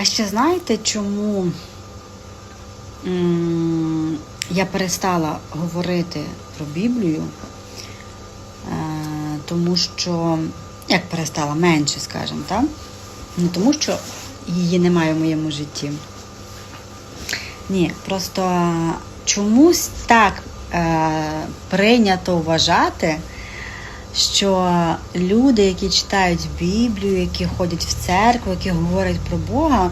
А ще знаєте, чому я перестала говорити про Біблію? Е, тому що, як перестала, менше, скажімо, так? Не тому, що її немає в моєму житті. Ні, просто чомусь так е, прийнято вважати, що люди, які читають Біблію, які ходять в церкву, які говорять про Бога,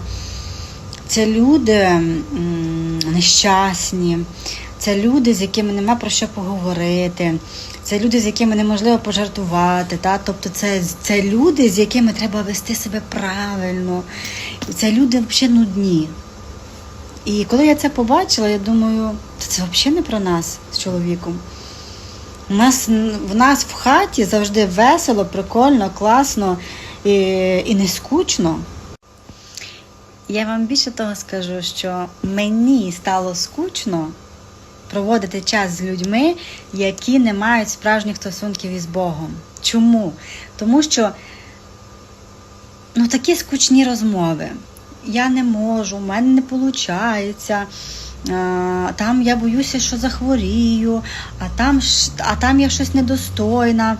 це люди нещасні, це люди, з якими нема про що поговорити, це люди, з якими неможливо пожартувати. Та? Тобто це, це люди, з якими треба вести себе правильно. Це люди взагалі нудні. І коли я це побачила, я думаю, це взагалі не про нас з чоловіком. У нас, в нас в хаті завжди весело, прикольно, класно і, і не скучно. Я вам більше того скажу, що мені стало скучно проводити час з людьми, які не мають справжніх стосунків із Богом. Чому? Тому що ну, такі скучні розмови. Я не можу, у мене не виходить. Там я боюся, що захворію, а там, а там я щось недостойна,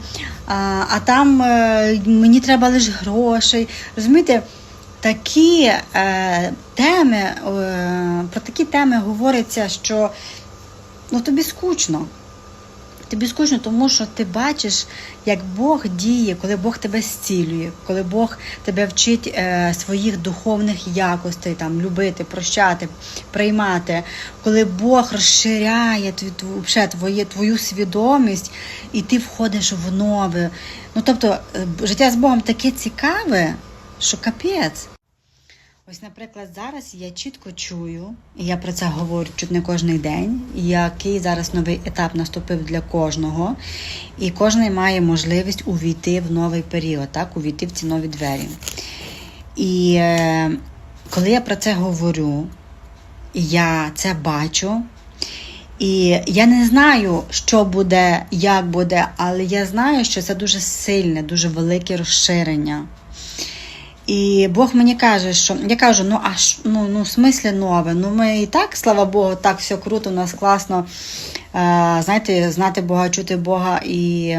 а, а там е, мені треба лише грошей. Розумієте, такі е, теми, е, про такі теми говориться, що ну, тобі скучно. Тобі скучно, тому що ти бачиш, як Бог діє, коли Бог тебе зцілює, коли Бог тебе вчить е, своїх духовних якостей, там, любити, прощати, приймати, коли Бог розширяє твою, твою, твою свідомість, і ти входиш в нове. Ну, тобто, е, життя з Богом таке цікаве, що капець. Ось, наприклад, зараз я чітко чую, і я про це говорю чуть не кожен день, який зараз новий етап наступив для кожного, і кожен має можливість увійти в новий період, так, увійти в ці нові двері. І е, коли я про це говорю, я це бачу. І я не знаю, що буде, як буде, але я знаю, що це дуже сильне, дуже велике розширення. І Бог мені каже, що я кажу, ну а ж, ну, ну в смислі нове. Ну ми і так, слава Богу, так все круто, у нас класно. Е, знаєте, знати Бога, чути Бога і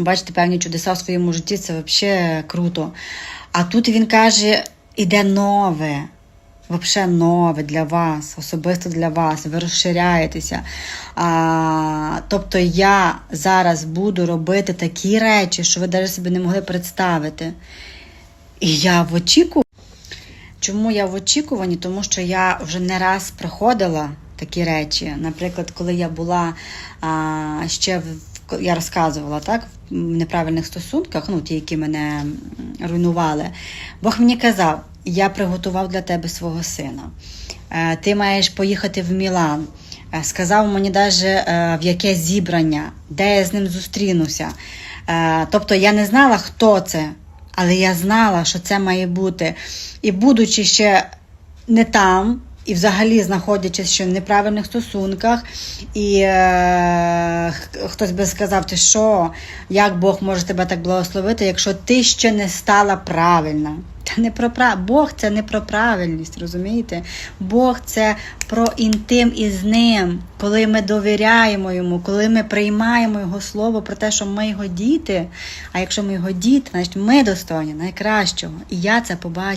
бачити певні чудеса в своєму житті, це взагалі круто. А тут він каже, іде нове. Вообще нове для вас, особисто для вас, ви розширяєтеся. А, тобто я зараз буду робити такі речі, що ви навіть собі не могли представити. І я в очікуванні. Чому я в очікуванні? Тому що я вже не раз проходила такі речі. Наприклад, коли я була а, ще в я розказувала так, в неправильних стосунках, ну ті, які мене руйнували. Бог мені казав: я приготував для тебе свого сина. Е, Ти маєш поїхати в Мілан. Е, Сказав мені навіть в яке зібрання, де я з ним зустрінуся. Е, Тобто я не знала, хто це, але я знала, що це має бути. І будучи ще не там, і взагалі знаходячись ще в неправильних стосунках, і е, хтось би сказав, ти що, як Бог може тебе так благословити, якщо ти ще не стала правильна. Та не про прав... Бог це не про правильність, розумієте? Бог це про інтим із ним, коли ми довіряємо йому, коли ми приймаємо його слово про те, що ми його діти. А якщо ми його діти, значить ми достойні найкращого. І я це побачила.